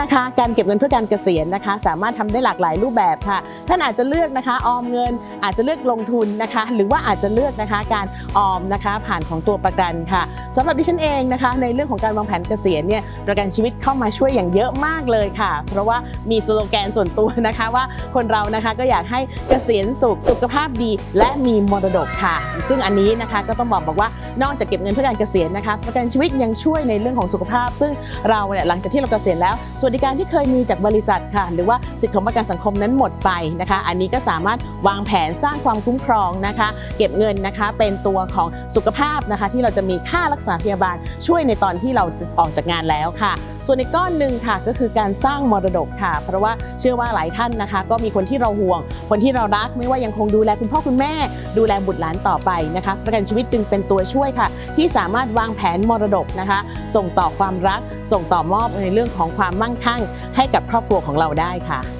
การเก็บเงินเพื่อการเกษียณนะคะ สามารถทำได้หลากหลายรูปแบบค่ะ ท่านอาจจะเลือกนะคะออมเงินอาจจะเลือกลงทุนนะคะ หรือว่าอาจจะเลือกนะคะการออมนะคะผ่านของตัวประกันค่ะสำหรับดิฉันเองนะคะ ในเรื่องของการวางแผนเกษียณเนี่ยประกันชีวิตเข้ามาช่วยอย่างเยอะมากเลยค่ะ เพราะว่ามีสโลแกนส่วนตัวนะคะว่าคนเรานะคะก็อยากให้เกษียณสุขสุขภาพดี และมีมรดกค่ะ ซึ่งอันนี้นะคะก็ต้องบอกบอกว่านอกจากเก็บเงินเพื่อการเกษียณนะคะประกันชีวิตยังช่วยในเรื่องของสุขภาพ ซึ่งเราเนี่ยหลังจากที่เราเกษียณแล้วส่วัสดิการที่เคยมีจากบริษัทค่ะ หรือว่าสิทธิของประกันสังคมนั้นหมดไปนะคะ อันนี้ก็สามารถวางแผนสร้างความคุ้มครองนะคะ เก็บเงินนะคะเป็นตัวของสุขภาพนะคะ ที่เราจะมีค่ารักษาพยาบาลช่วยในตอนที่เราออกจากงานแล้วค่ะ ส่วนอีกก้อนหนึ่งค่ะก็คือการสร้างมรดกค่ะ เพราะว่าเชื่อว่าหลายท่านนะคะ ก็มีคนที่เราห่วง คนที่เรารักไม่ว่ายังคงดูแลคุณพ่อคุณแม่ ดูแลบุตรหลานต่อไปนะคะประกันชีวิตจึงเป็นตัวช่วยค่ะ ที่สามารถวางแผนมรดกนะคะ ส่งต่อความรัก ส่งต่อมอบในเรื่องของความมั่งคั่ง ให้กับครอบครัวของเราได้ค่ะ